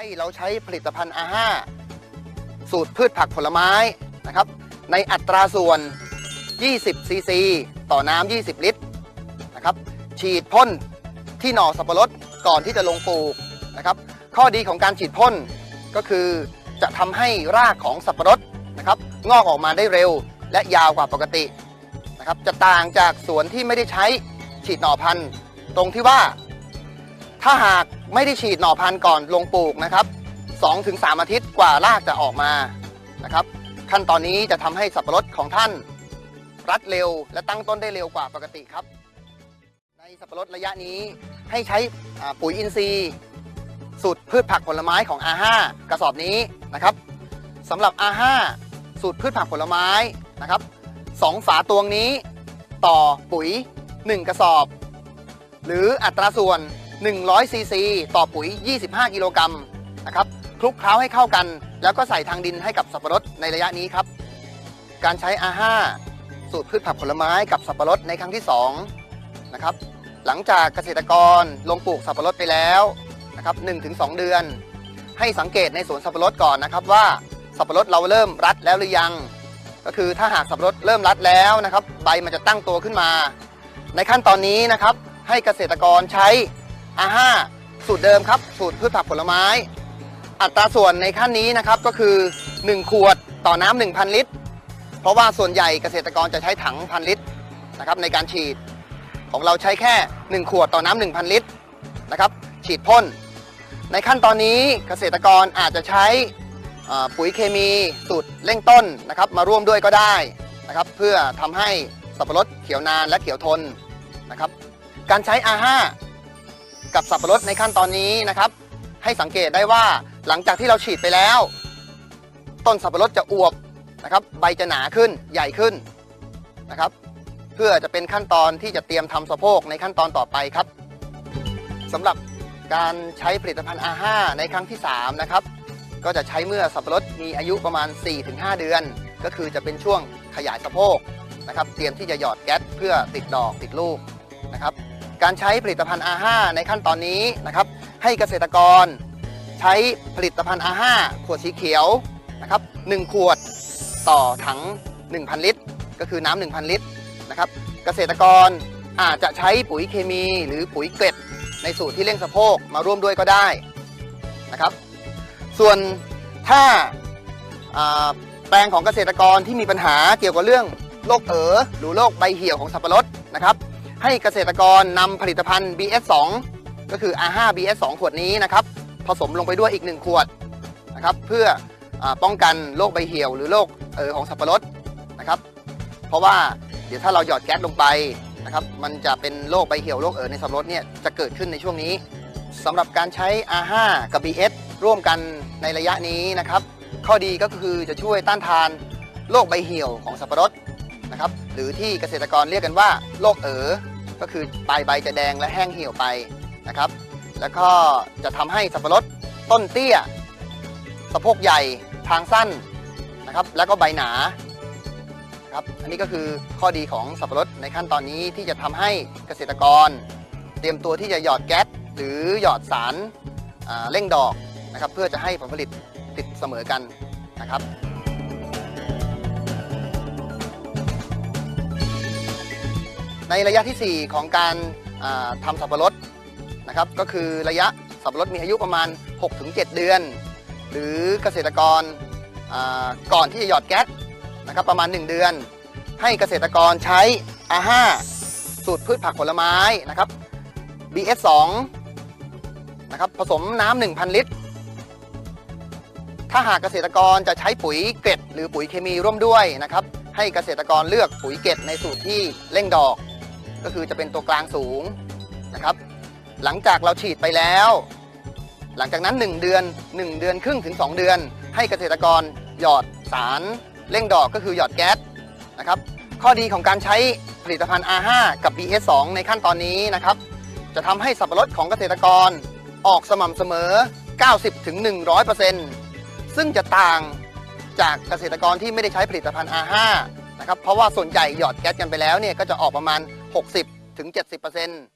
ให้เราใช้ผลิตภัณฑ์อาห้าสูตรพืชผักผลไม้นะครับ ในอัตราส่วน 20 ซีซี ต่อน้ำ 20 ลิตรนะครับ ฉีดพ่นที่หน่อสับปะรดก่อนที่จะลงปลูกนะครับ ข้อดีของการฉีดพ่นก็คือจะทำให้รากของสับปะรดนะครับงอกออกมาได้เร็วและยาวกว่าปกตินะครับ จะต่างจากสวนที่ไม่ได้ใช้ฉีดหน่อพันธุ์ ตรงที่ว่า ถ้าหากไม่ได้ฉีดหน่อพันธุ์ก่อนลงปลูกนะครับ2-3 อาทิตย์กว่ารากจะออกมานะครับ ขั้นตอนนี้จะทำให้สับปะรดของท่าน รัดเร็วและตั้งต้นได้เร็วกว่าปกติครับ ในสับปะรดระยะนี้ให้ใช้ปุ๋ยอินทรีย์สูตรพืชผักผลไม้ของ R5 กระสอบนี้นะครับสำหรับ R5 สูตรพืชผักผลไม้นะครับสองฝาตวงนี้ต่อปุ๋ย 1 กระสอบ หรืออัตราส่วน 100ซีซีต่อปุ๋ย 25 กิโลกรัมนะครับคลุกเคล้าให้เข้ากัน แล้วก็ใส่ทางดินให้กับสับปะรดในระยะนี้ครับ การใช้ R5 สูตรพืชผักผลไม้กับสับปะรดในครั้งที่2นะครับหลังจากเกษตรกรลงปลูกสับปะรดไปแล้วนะครับ1-2 เดือน ให้สังเกตในสวนสับปะรดก่อนนะครับว่าสับปะรดเราเริ่มรัดแล้วหรือยัง ก็คือถ้าหากสับปะรดเริ่มรัดแล้วนะครับ ใบมันจะตั้งตัวขึ้นมา ในขั้นตอนนี้นะครับให้เกษตรกรใช้ อาห้าสูตรเดิมครับสูตรพืชผักผลไม้ อัตราส่วนในขั้นนี้นะครับก็คือ 1 ขวดต่อน้ำ1,000 ลิตร เพราะว่าส่วนใหญ่เกษตรกรจะใช้ถังพันลิตรนะครับในการฉีด ของเราใช้แค่ 1 ขวดต่อน้ำ1,000 ลิตรนะครับฉีดพ่น ในขั้นตอนนี้เกษตรกรอาจจะใช้ปุ๋ยเคมีสูตรเร่งต้นนะครับมาร่วมด้วยก็ได้นะครับเพื่อทำให้สับปะรดเขียวนานและเขียวทนนะครับการใช้ R5 กับสับปะรดในขั้นตอนนี้นะครับ ให้สังเกตได้ว่าหลังจากที่เราฉีดไปแล้ว ต้นสับปะรดจะอวบนะครับ ใบจะหนาขึ้นใหญ่ขึ้นนะครับ เพื่อจะเป็นขั้นตอนที่จะเตรียมทำสะโพกในขั้นตอนต่อไปครับสำหรับการใช้ผลิตภัณฑ์ R5 ในครั้งที่ 3 นะครับ ก็จะใช้เมื่อสับปะรดมีอายุประมาณ 4-5 เดือน ก็คือจะเป็นช่วงขยายสะโพกนะครับ เตรียมที่จะหยอดแก๊สเพื่อติดดอกติดลูกนะครับ การใช้ผลิตภัณฑ์ R5 ในขั้นตอนนี้นะครับ ให้เกษตรกรใช้ผลิตภัณฑ์ R5 ขวดสีเขียวนะครับ1ขวดต่อถัง 1,000 ลิตร ก็คือน้ำ1,000 ลิตรนะครับเกษตรกรอาจจะใช้ปุ๋ยเคมีหรือปุ๋ยเกล็ด ในสูตรที่เร่งสะโพกมาร่วมด้วยก็ได้นะครับ ส่วนถ้าอ่าแปลงของเกษตรกรที่มีปัญหาเกี่ยวกับเรื่องโรคเอ๋อหรือโรคใบเหี่ยวของสับปะรดนะครับ ให้เกษตรกรนำผลิตภัณฑ์ BS2 ก็คือ R5 BS2 ขวดนี้นะครับผสมลงไปด้วยอีก 1 ขวดนะครับเพื่ออป้องกันโรคใบเหี่ยวหรือโรคเออของสับปะรดนะครับเพราะว่าเดี๋ยวถ้าเราหยอดแก๊สลงไปนะครับมันจะเป็นโรคใบเหี่ยวโรคเออในสับปะรดเนี่ยจะเกิดขึ้นในช่วงนี้สำหรับการใช้ R5 กับ BS ร่วมกันในระยะนี้นะครับข้อดีก็คือจะช่วยต้านทานโรคใบเหี่ยวของสับปะรดนะครับ หรือที่เกษตรกรเรียกกันว่าโรคเอ๋อก็คือปลายใบจะแดงและแห้งเหี่ยวไปนะครับ แล้วก็จะทำให้สับปะรดต้นเตี้ย สะโพกใหญ่ทางสั้นนะครับ แล้วก็ใบหนาครับอันนี้ก็คือข้อดีของสับปะรดในขั้นตอนนี้ที่จะทำให้เกษตรกร เตรียมตัวที่จะหยอดแก๊สหรือหยอดสารเร่งดอกนะครับ เพื่อจะให้ผลผลิตติดเสมอกันนะครับ ในระยะทีสี่ 4 ของการอ่าทำสับปะรดนะครับก็คือระยะสับปะรดมีอายุประมาณ 6-7 เดือน หรือเกษตรกรก่อนที่จะหยอดแก๊สนะครับประมาณ 1 เดือน ให้เกษตรกรใช้อาห้าสูตรพืชผักผลไม้นะครับ BS2 นะครับผสมน้ำ1,000 ลิตร ถ้าหากเกษตรกรจะใช้ปุ๋ยเกล็ดหรือปุ๋ยเคมีร่วมด้วยนะครับให้เกษตรกรเลือกปุ๋ยเกล็ดในสูตรที่เร่งดอก ก็คือจะเป็นตัวกลางสูงนะครับ หลังจากเราฉีดไปแล้ว หลังจากนั้น 1 เดือน 1 เดือนครึ่งถึง 2 เดือน ให้เกษตรกรหยอดสารเร่งดอกก็คือหยอดแก๊สนะครับข้อดีของการใช้ผลิตภัณฑ์ R5 กับ BS2 ในขั้นตอนนี้นะครับ จะทำให้สับปะรดของเกษตรกรออกสม่ำเสมอ 90-100%ซึ่งจะต่างจากเกษตรกรที่ไม่ได้ใช้ผลิตภัณฑ์ R5 นะครับ เพราะว่าส่วนใหญ่หยอดแก๊สกันไปแล้วเนี่ยก็จะออกประมาณ 60-70%